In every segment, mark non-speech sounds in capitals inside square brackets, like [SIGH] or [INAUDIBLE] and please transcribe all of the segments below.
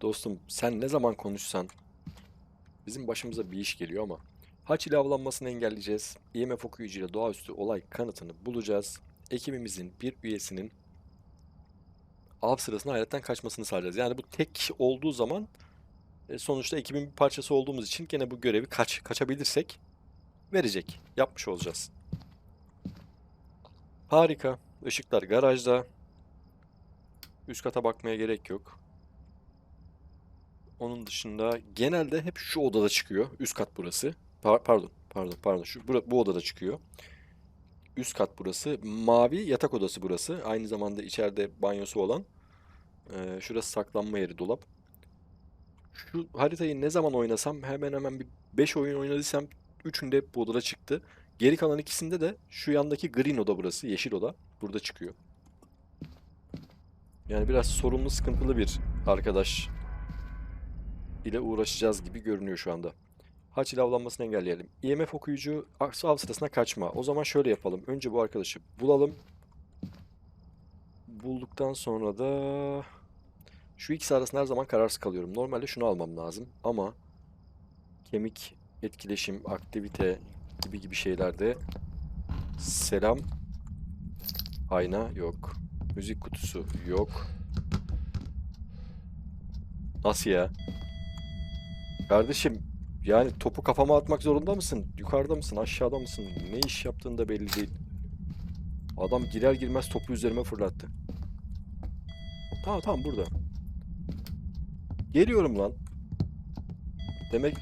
Dostum sen ne zaman konuşsan bizim başımıza bir iş geliyor ama haç ile avlanmasını engelleyeceğiz. IMF okuyucuyla doğaüstü olay kanıtını bulacağız. Ekibimizin bir üyesinin av sırasında hayretten kaçmasını sağlayacağız. Yani bu tek olduğu zaman e, sonuçta ekibin bir parçası olduğumuz için gene bu görevi kaç kaçabilirsek verecek. Yapmış olacağız. Harika. Işıklar garajda. Üst kata bakmaya gerek yok. Onun dışında genelde hep şu odada çıkıyor. Üst kat burası. Pa- pardon, pardon, pardon. Şu bura- bu odada çıkıyor. Üst kat burası. Mavi yatak odası burası. Aynı zamanda içeride banyosu olan. Ee, şurası saklanma yeri, dolap. Şu haritayı ne zaman oynasam hemen hemen bir 5 oyun oynadıysam 3'ünde hep bu odada çıktı. Geri kalan ikisinde de şu yandaki green oda burası, yeşil oda. Burada çıkıyor. Yani biraz sorunlu, sıkıntılı bir arkadaş ile uğraşacağız gibi görünüyor şu anda. Haç ile avlanmasını engelleyelim. IMF okuyucu av sırasına kaçma. O zaman şöyle yapalım. Önce bu arkadaşı bulalım. Bulduktan sonra da şu ikisi arasında her zaman kararsız kalıyorum. Normalde şunu almam lazım ama kemik etkileşim, aktivite gibi gibi şeylerde selam ayna yok. Müzik kutusu yok. Nasıl ya? Kardeşim yani topu kafama atmak zorunda mısın? Yukarıda mısın? Aşağıda mısın? Ne iş yaptığın da belli değil. Adam girer girmez topu üzerime fırlattı. Tamam tamam burada. Geliyorum lan. Demek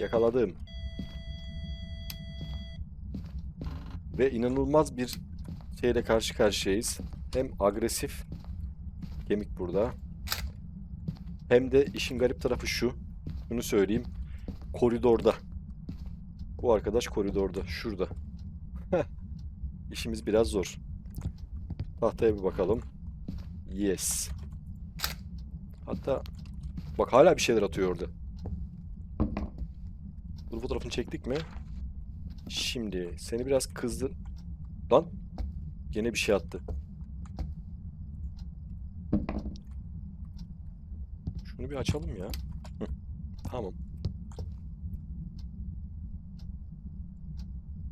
yakaladım. Ve inanılmaz bir şeyle karşı karşıyayız. Hem agresif kemik burada. Hem de işin garip tarafı şu. Bunu söyleyeyim. Koridorda. Bu arkadaş koridorda. Şurada. [LAUGHS] İşimiz biraz zor. Tahtaya bir bakalım. Yes. Hatta bak hala bir şeyler atıyor orada. Bu fotoğrafını çektik mi? Şimdi seni biraz kızdır. Lan gene bir şey attı. Şunu bir açalım ya. Tamam.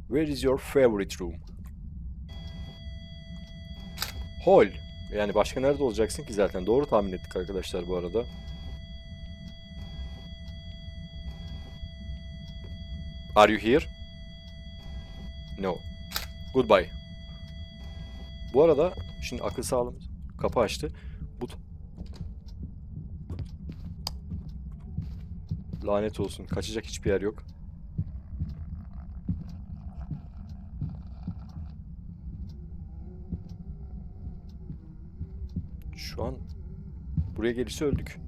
Where is your favorite room? Hall. Yani başka nerede olacaksın ki zaten? Doğru tahmin ettik arkadaşlar bu arada. Are you here? No. Goodbye. Bu arada şimdi akıl sağlığımız kapı açtı. Bu Lanet olsun. Kaçacak hiçbir yer yok. Şu an buraya gelirse öldük.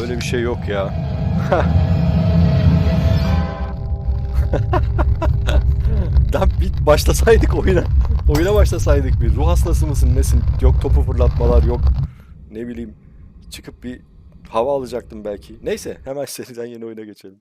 Böyle bir şey yok ya. [LAUGHS] Lan bir başlasaydık oyuna. Oyuna başlasaydık bir. Ruh hastası mısın nesin? Yok topu fırlatmalar yok. Ne bileyim çıkıp bir hava alacaktım belki. Neyse hemen [LAUGHS] seriden yeni oyuna geçelim.